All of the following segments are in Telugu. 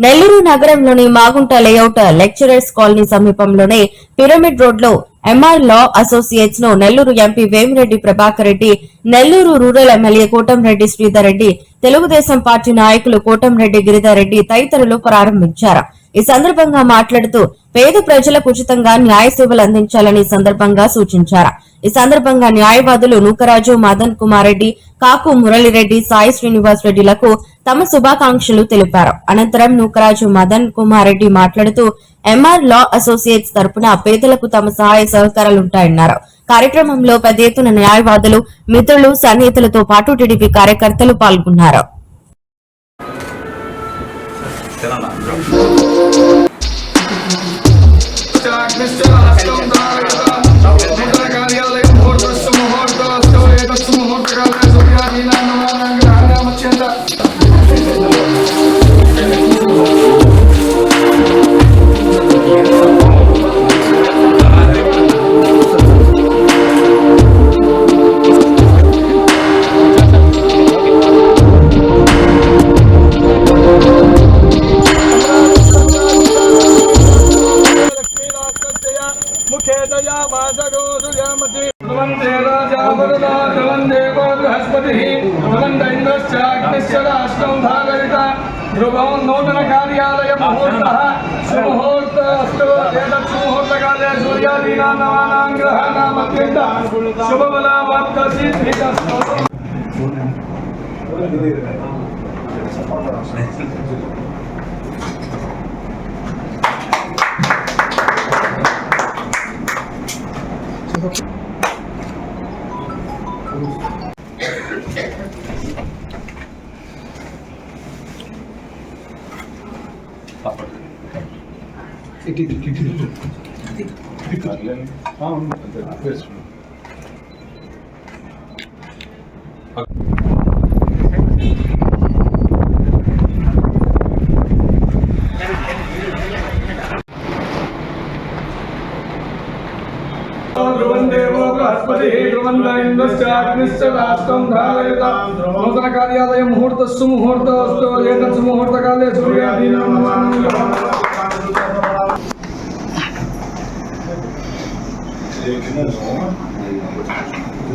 నెల్లూరు నగరంలోని మాగుంట లేఅవుట్ లెక్చరర్స్ కాలనీ సమీపంలోనే పిరమిడ్ రోడ్లో MR law అసోసియేట్స్ను Nellore MP Vemireddy Prabhakar Reddy Nellore rural MLA Kotamreddy Sridhar Reddy Telugu Desam party నాయకులు కోటంరెడ్డి గిరిధర్ రెడ్డి తదితరులు ప్రారంభించారు. ఈ సందర్భంగా మాట్లాడుతూ పేద ప్రజలకు ఉచితంగా న్యాయ సేవలు అందించాలని సందర్భంగా సూచించారు. ఈ సందర్భంగా న్యాయవాదులు నూకరాజు మదన్ కుమార్ రెడ్డి కాకు మురళిరెడ్డి సాయి శ్రీనివాస్ రెడ్డిలకు తమ శుభాకాంక్షలు తెలిపారు. అనంతరం నూకరాజు మదన్ కుమార్ రెడ్డి మాట్లాడుతూ ఎంఆర్ లా అసోసియేట్స్ తరపున పేదలకు తమ సహాయ సహకారాలు ఉంటాయన్నారు కార్యక్రమంలో పెద్ద ఎత్తున న్యాయవాదులు మిత్రులు సన్నిహితులతో పాటు టీడీపీ కార్యకర్తలు పాల్గొన్నారు. मुखे सूर्यादीनां नवानां ग्रहाणाम् Um, this one. मुहूर्त सुमुहूर्त अस्त एक सुमुहूर्त काले सूर्यादी नमः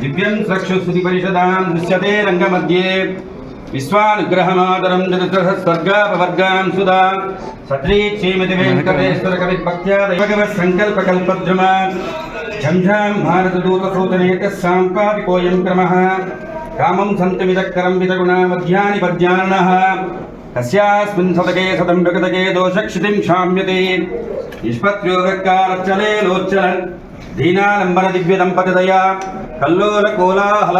దివ్యం సక్షుస్థుతి పరిషదాం దృశ్యతే రంగమధ్యే విశ్వానుగ్రహమాదరం జగతస్వర్గాపవర్గాం సుధా సత్రీ శ్రీమతి వెంకటేశ్వర కవి భక్త్యా దైవగవ సంకల్పకల్పద్రుమ ఝంఝాం భారతదూతసూతనేత సాంపాపికోయం క్రమ కామం సంతమిదక్కరం విదగుణ మధ్యాని పద్యాన తస్యాస్మిన్ శతకే శతం విగతకే దోషక్షితిం శామ్యతే నిష్పత్యోగకారచ్చలే లోచ్చలన్ దీనాలంబర దివ్య దంపతిదయా కల్లోల కోలాహల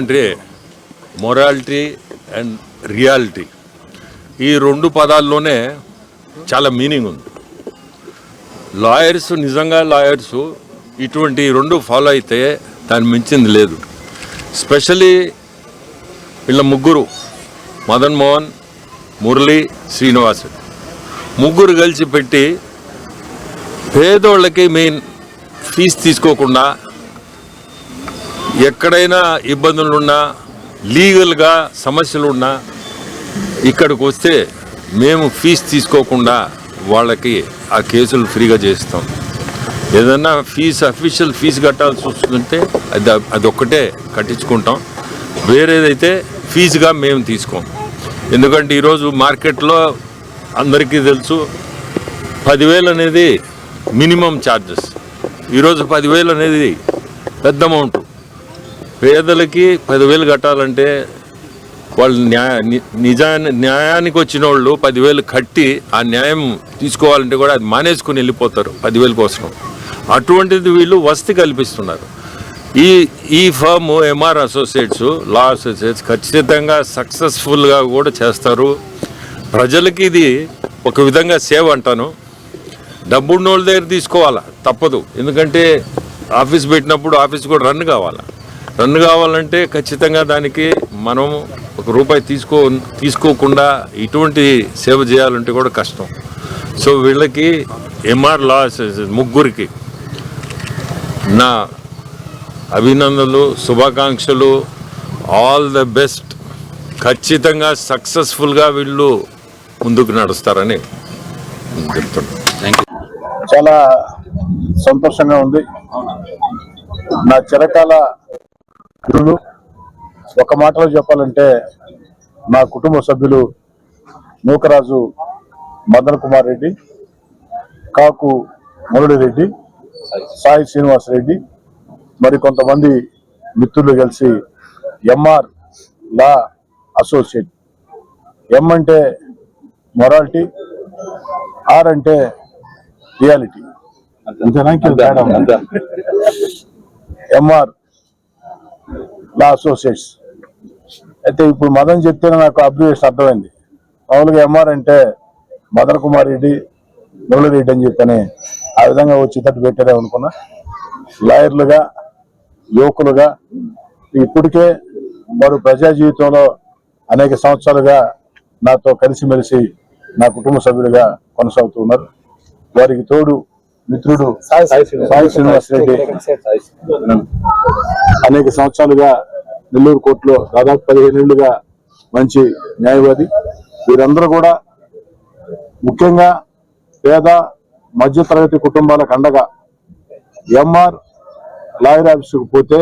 అంటే మొరాలిటీ అండ్ రియాలిటీ ఈ రెండు పదాల్లోనే చాలా మీనింగ్ ఉంది. లాయర్స్ నిజంగా లాయర్స్ ఇటువంటి రెండు ఫాలో అయితే దాన్ని మించింది లేదు. స్పెషలీ వీళ్ళ ముగ్గురు మదన్ మోహన్ మురళి శ్రీనివాస్. ముగ్గురు కలిసి పెట్టి పేదోళ్ళకి మెయిన్ ఫీజు తీసుకోకుండా ఎక్కడైనా ఇబ్బందులున్నా లీగల్గా సమస్యలున్నా ఇక్కడికి వస్తే మేము ఫీజు తీసుకోకుండా వాళ్ళకి ఆ కేసులు ఫ్రీగా చేస్తాం. ఏదన్నా ఫీజు అఫీషియల్ ఫీజు కట్టాల్సి వస్తుంటే అది అదొక్కటే కట్టించుకుంటాం. వేరేదైతే ఫీజుగా మేము తీసుకోం. ఎందుకంటే ఈరోజు మార్కెట్లో అందరికీ తెలుసు పదివేలు అనేది మినిమం ఛార్జెస్ ఈరోజు పదివేలు అనేది పెద్ద అమౌంట్. పేదలకి పదివేలు కట్టాలంటే వాళ్ళు న్యాయ నిజాన్ని న్యాయానికి వచ్చిన వాళ్ళు పదివేలు కట్టి ఆ న్యాయం తీసుకోవాలంటే కూడా అది మానేసుకుని వెళ్ళిపోతారు పదివేల కోసం. అటువంటిది వీళ్ళు వసతి కల్పిస్తున్నారు. ఈ ఈ firm MR associates law associates ఖచ్చితంగా సక్సెస్ఫుల్గా కూడా చేస్తారు. ప్రజలకి ఇది ఒక విధంగా సేవ్ అంటాను. డబ్బున్న వాళ్ళ దగ్గర తీసుకోవాలా? తప్పదు. ఎందుకంటే ఆఫీస్ పెట్టినప్పుడు ఆఫీస్ కూడా రన్ కావాలా? రన్ కావాలంటే ఖచ్చితంగా దానికి మనం ఒక రూపాయి తీసుకో తీసుకోకుండా ఇటువంటి సేవ చేయాలంటే కూడా కష్టం. సో వీళ్ళకి ఎంఆర్ లా అసోసియేషన్ ముగ్గురికి నా అభినందనలు శుభాకాంక్షలు. ఆల్ ద బెస్ట్ ఖచ్చితంగా సక్సెస్ఫుల్గా వీళ్ళు ముందుకు నడుస్తారని చెప్తున్నాను చాలా సంతోషంగా ఉంది. నా చిరకాల ఒక మాటలో చెప్పాలంటే నా కుటుంబ సభ్యులు నూకరాజు మదన్ కుమార్ రెడ్డి కాకు మురళిరెడ్డి సాయి శ్రీనివాస్ రెడ్డి మరి కొంతమంది మిత్రులు కలిసి ఎంఆర్ లా అసోసియేట్. ఎం అంటే మొరాలిటీ ఆర్ అంటే రియాలిటీ? MR law associates. అయితే ఇప్పుడు మదన్ చెప్తేనే నాకు అబ్జర్వేషన్ అర్థమైంది. మామూలుగా ఎంఆర్ అంటే మదన్ కుమార్ రెడ్డి మురళిరెడ్డి అని చెప్పని ఆ విధంగా వచ్చేటట్టు పెట్టారే అనుకున్నా. లాయర్లుగా యువకులుగా ఇప్పటికే వారు ప్రజా జీవితంలో అనేక సంవత్సరాలుగా నాతో కలిసిమెలిసి నా కుటుంబ సభ్యులుగా కొనసాగుతున్నారు. వారికి తోడు మిత్రుడు సాయి శ్రీనివాస్ రెడ్డి. అనేక సంవత్సరాలుగా నెల్లూరు కోర్టులో దాదాపు పదిహేను ఏళ్ళుగా మంచి న్యాయవాది. వీరందరూ కూడా ముఖ్యంగా పేద మధ్యతరగతి కుటుంబాలకు అండగా ఎంఆర్ లాయర్ ఆఫీసుకు పోతే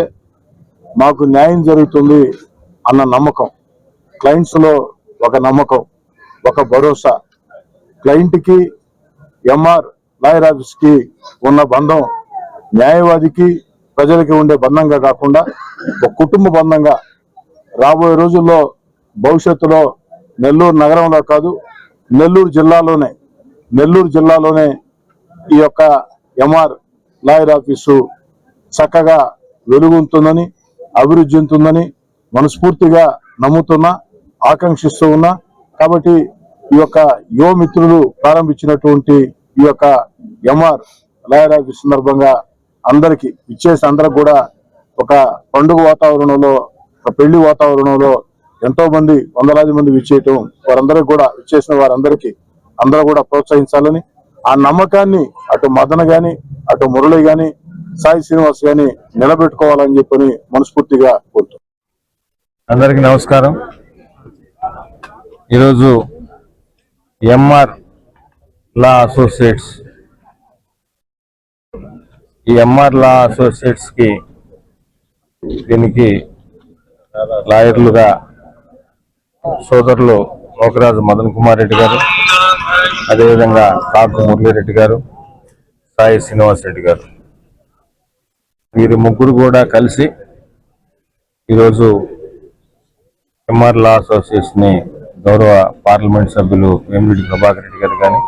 మాకు న్యాయం జరుగుతుంది అన్న నమ్మకం. క్లయింట్స్లో ఒక నమ్మకం ఒక భరోసా. క్లయింట్కి ఎంఆర్ లాయర్ ఆఫీస్కి ఉన్న బంధం న్యాయవాదికి ప్రజలకి ఉండే బంధంగా కాకుండా ఒక కుటుంబ బంధంగా రాబోయే రోజుల్లో భవిష్యత్తులో నెల్లూరు నగరంలో కాదు నెల్లూరు జిల్లాలోనే నెల్లూరు జిల్లాలోనే ఈ యొక్క ఎంఆర్ లాయర్ ఆఫీసు చక్కగా వెలుగుంటుందని అభివృద్ధి ఉంటుందని మనస్ఫూర్తిగా నమ్ముతున్నా ఆకాంక్షిస్తూ ఉన్నా. కాబట్టి ఈ యొక్క యువ మిత్రులు ప్రారంభించినటువంటి ఈ యొక్క ఎంఆర్ లయరాజు సందర్భంగా అందరికి ఇచ్చేసి అందరికి కూడా ఒక పండుగ వాతావరణంలో ఒక పెళ్ళి వాతావరణంలో ఎంతో మంది వందలాది మంది విచ్చేయటం వారందరికి కూడా విచ్చేసిన వారందరికీ అందరూ కూడా ప్రోత్సహించాలని ఆ నమ్మకాన్ని అటు మదన గాని అటు మురళి గాని సాయి శ్రీనివాస్ గాని నిలబెట్టుకోవాలని చెప్పని మనస్ఫూర్తిగా కోరుతున్నాం. అందరికీ నమస్కారం. ఈరోజు ఎంఆర్ లా అసోసియేట్స్ ఈ ఎంఆర్ లా అసోసియేట్స్కి దీనికి లాయర్లుగా సోదరులు మోకరాజు మదన్ కుమార్ రెడ్డి గారు అదేవిధంగా కాకు మురళీరెడ్డి గారు సాయి శ్రీనివాస్ రెడ్డి గారు. వీరు ముగ్గురు కూడా కలిసి ఈరోజు ఎంఆర్ లా అసోసియేషన్ని గౌరవ పార్లమెంట్ సభ్యులు వేమిరెడ్డి ప్రభాకర్ రెడ్డి గారు కానీ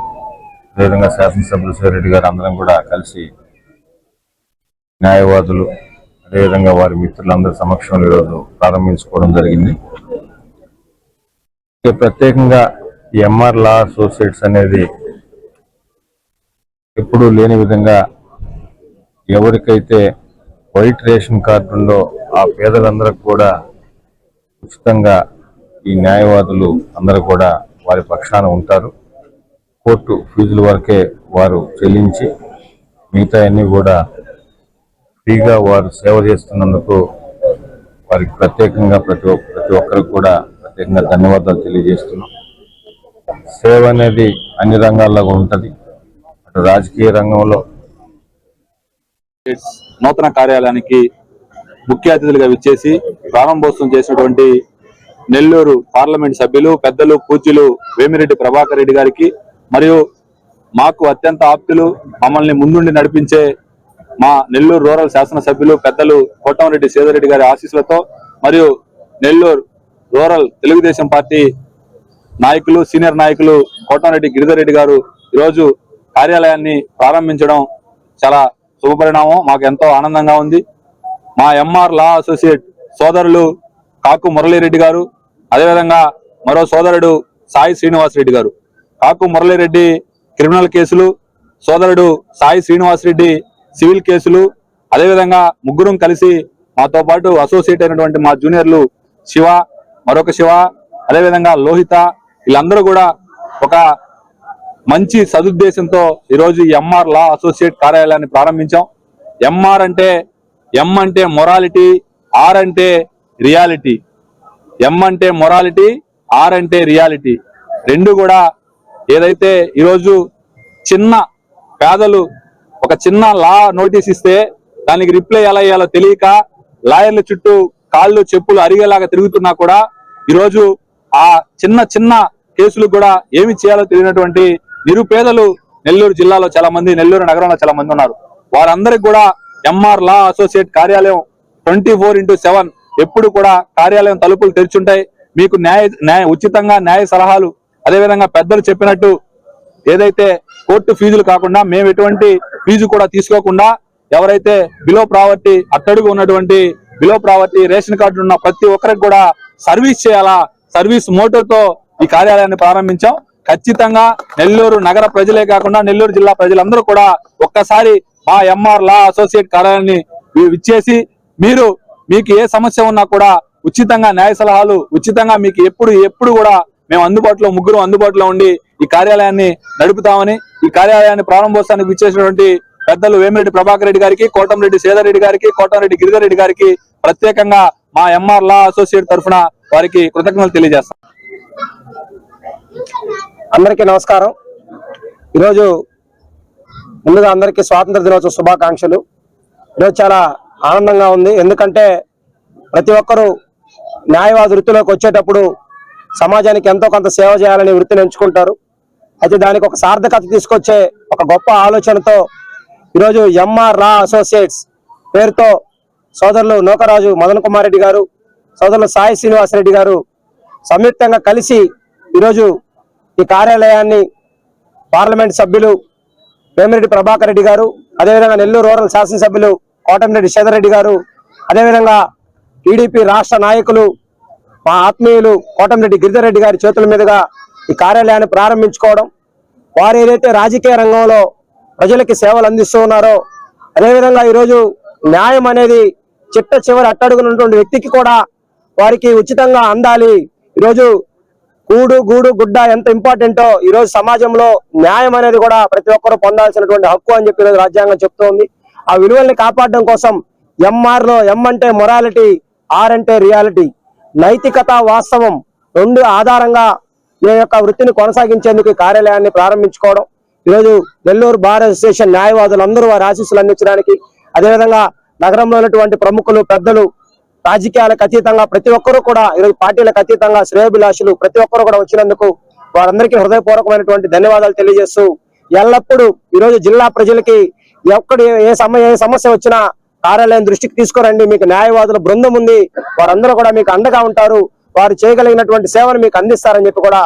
అదేవిధంగా శాసనసభ్యులు శివరెడ్డి గారు అందరం కూడా కలిసి న్యాయవాదులు అదేవిధంగా వారి మిత్రులందరి సమక్షంలో ఈరోజు ప్రారంభించుకోవడం జరిగింది. ఇక ప్రత్యేకంగా ఈ ఎంఆర్ లా అసోసియేట్స్ అనేది ఎప్పుడూ లేని విధంగా ఎవరికైతే వైట్ రేషన్ కార్డుల్లో ఆ పేదలందరికి కూడా ఉచితంగా ఈ న్యాయవాదులు అందరూ కూడా వారి పక్షాన ఉంటారు. కోర్టు ఫీజుల వరకే వారు చెల్లించి మిగతా అన్నీ కూడా ఫ్రీగా వారు సేవ చేస్తున్నందుకు వారికి ప్రత్యేకంగా ప్రతి ప్రతి ఒక్కరికి కూడా ప్రత్యేకంగా ధన్యవాదాలు తెలియజేస్తున్నాం. సేవ అనేది అన్ని రంగాల్లో ఉంటుంది. అటు రాజకీయ రంగంలో నూతన కార్యాలయానికి ముఖ్య అతిథులుగా విచ్చేసి ప్రారంభోత్సవం చేసినటువంటి నెల్లూరు పార్లమెంట్ సభ్యులు పెద్దలు పూజ్యులు వేమిరెడ్డి ప్రభాకర్ రెడ్డి గారికి మరియు మాకు అత్యంత ఆప్తులు మమ్మల్ని ముందుండి నడిపించే మా నెల్లూరు రూరల్ శాసనసభ్యులు పెద్దలు కోటంరెడ్డి సేదరెడ్డి గారి ఆశీస్సులతో మరియు నెల్లూరు రూరల్ తెలుగుదేశం పార్టీ నాయకులు సీనియర్ నాయకులు కోటంరెడ్డి గిరిధర్ రెడ్డి గారు ఈరోజు కార్యాలయాన్ని ప్రారంభించడం చాలా శుభపరిణామం. మాకు ఎంతో ఆనందంగా ఉంది. మా ఎంఆర్ లా అసోసియేట్ సోదరులు కాకు మురళీరెడ్డి గారు అదేవిధంగా మరో సోదరుడు సాయి శ్రీనివాస్ రెడ్డి గారు. కాకు మురళీరెడ్డి క్రిమినల్ కేసులు సోదరుడు సాయి శ్రీనివాస్ రెడ్డి సివిల్ కేసులు అదేవిధంగా ముగ్గురం కలిసి మాతో పాటు అసోసియేట్ అయినటువంటి మా జూనియర్లు శివ మరొక శివ అదేవిధంగా లోహిత వీళ్ళందరూ కూడా ఒక మంచి సదుద్దేశంతో ఈరోజు ఎంఆర్ లా అసోసియేట్ కార్యాలయాన్ని ప్రారంభించాం. ఎంఆర్ అంటే ఎం అంటే మొరాలిటీ ఆర్ అంటే రియాలిటీ ఎం అంటే మొరాలిటీ ఆర్ అంటే రియాలిటీ రెండు కూడా ఏదైతే ఈరోజు చిన్న పేదలు ఒక చిన్న లా నోటీస్ ఇస్తే దానికి రిప్లై ఎలా ఇవ్వాలో తెలియక లాయర్ల చుట్టూ కాళ్ళు చెప్పులు అరిగేలాగా తిరుగుతున్నా కూడా ఈరోజు ఆ చిన్న చిన్న కేసులు కూడా ఏమి చేయాలో తెలియనటువంటి నిరుపేదలు నెల్లూరు జిల్లాలో చాలా మంది నెల్లూరు నగరంలో చాలా మంది ఉన్నారు. వారందరికి కూడా ఎంఆర్ లా అసోసియేట్ కార్యాలయం ట్వంటీ ఫోర్ ఇంటూ సెవెన్ ఎప్పుడు కూడా కార్యాలయం తలుపులు తెరిచుంటాయి. మీకు న్యాయ న్యాయ ఉచితంగా న్యాయ సలహాలు అదేవిధంగా పెద్దలు చెప్పినట్టు ఏదైతే కోర్టు ఫీజులు కాకుండా మేము ఎటువంటి ఫీజు కూడా తీసుకోకుండా ఎవరైతే బిలో ప్రావర్టీ అట్టడుగు ఉన్నటువంటి బిలో ప్రావర్టీ రేషన్ కార్డు ఉన్న ప్రతి ఒక్కరికి కూడా సర్వీస్ చేయాలా సర్వీస్ మోటోతో ఈ కార్యాలయాన్ని ప్రారంభించాం. ఖచ్చితంగా నెల్లూరు నగర ప్రజలే కాకుండా నెల్లూరు జిల్లా ప్రజలందరూ కూడా ఒక్కసారి మా ఎంఆర్ లా అసోసియేట్ కార్యాలయాన్ని ఇచ్చేసి మీరు మీకు ఏ సమస్య ఉన్నా కూడా ఉచితంగా న్యాయ సలహాలు ఉచితంగా మీకు ఎప్పుడు ఎప్పుడు కూడా మేము అందుబాటులో ముగ్గురు అందుబాటులో ఉండి ఈ కార్యాలయాన్ని నడుపుతామని ఈ కార్యాలయాన్ని ప్రారంభోత్సవానికి ఇచ్చేసినటువంటి పెద్దలు వేమిరెడ్డి ప్రభాకర్ రెడ్డి గారికి కోటంరెడ్డి సేదర్ రెడ్డి గారికి కోటంరెడ్డి గిరిధర్ రెడ్డి గారికి ప్రత్యేకంగా మా ఎంఆర్ లా అసోసియేట్ తరఫున వారికి కృతజ్ఞతలు తెలియజేస్తాం. అందరికీ నమస్కారం. ఈరోజు ముందుగా అందరికీ స్వాతంత్ర దినోత్సవ శుభాకాంక్షలు. ఈరోజు చాలా ఆనందంగా ఉంది. ఎందుకంటే ప్రతి ఒక్కరూ న్యాయవాద వృత్తిలోకి వచ్చేటప్పుడు సమాజానికి ఎంతో కొంత సేవ చేయాలని వృత్తిని ఎంచుకుంటారు. అయితే దానికి ఒక సార్థకత తీసుకొచ్చే ఒక గొప్ప ఆలోచనతో ఈరోజు ఎంఆర్ రా అసోసియేట్స్ పేరుతో సోదరులు నూకరాజు మదన్ కుమార్ రెడ్డి గారు సోదరులు సాయి శ్రీనివాస్ రెడ్డి గారు సంయుక్తంగా కలిసి ఈరోజు ఈ కార్యాలయాన్ని పార్లమెంట్ సభ్యులు వేమిరెడ్డి ప్రభాకర్ రెడ్డి గారు అదేవిధంగా నెల్లూరు రూరల్ శాసనసభ్యులు కోటమిరెడ్డి రెడ్డి గారు అదేవిధంగా టీడీపీ రాష్ట్ర నాయకులు మా ఆత్మీయులు కోటమిరెడ్డి గిరిధర్ రెడ్డి గారి చేతుల మీదుగా ఈ కార్యాలయాన్ని ప్రారంభించుకోవడం వారు ఏదైతే రాజకీయ రంగంలో ప్రజలకి సేవలు అందిస్తూ ఉన్నారో అదేవిధంగా ఈరోజు న్యాయం అనేది చిట్ట చివరి అట్టడుగునటువంటి వ్యక్తికి కూడా వారికి ఉచితంగా అందాలి. ఈరోజు కూడు గూడు గుడ్డ ఎంత ఇంపార్టెంటో ఈ రోజు సమాజంలో న్యాయం అనేది కూడా ప్రతి ఒక్కరూ పొందాల్సినటువంటి హక్కు అని చెప్పి రాజ్యాంగం చెప్తోంది ఆ విలువల్ని కాపాడడం కోసం ఎంఆర్లో ఎం అంటే మొరాలిటీ ఆర్ అంటే రియాలిటీ నైతికత వాస్తవం రెండు ఆధారంగా ఈ యొక్క వృత్తిని కొనసాగించేందుకు కార్యాలయాన్ని ప్రారంభించుకోవడం ఈరోజు నెల్లూరు బార్ అసోసియేషన్ న్యాయవాదులు అందరూ వారి ఆశీస్సులు అందించడానికి అదేవిధంగా నగరంలో ఉన్నటువంటి ప్రముఖులు పెద్దలు రాజకీయాలకు అతీతంగా ప్రతి ఒక్కరూ కూడా ఈరోజు పార్టీలకు అతీతంగా శ్రేయభిలాషులు ప్రతి ఒక్కరూ కూడా వచ్చినందుకు వారందరికీ హృదయపూర్వకమైనటువంటి ధన్యవాదాలు తెలియజేస్తూ ఎల్లప్పుడూ ఈరోజు జిల్లా ప్రజలకి ఎక్కడ ఏ సమయ ఏ సమస్య వచ్చినా కార్యాలయం దృష్టికి తీసుకురండి. మీకు న్యాయవాదుల బృందం ఉంది. వారందరూ కూడా మీకు అండగా ఉంటారు. వారు చేయగలిగినటువంటి సేవను మీకు అందిస్తారని చెప్పి కూడా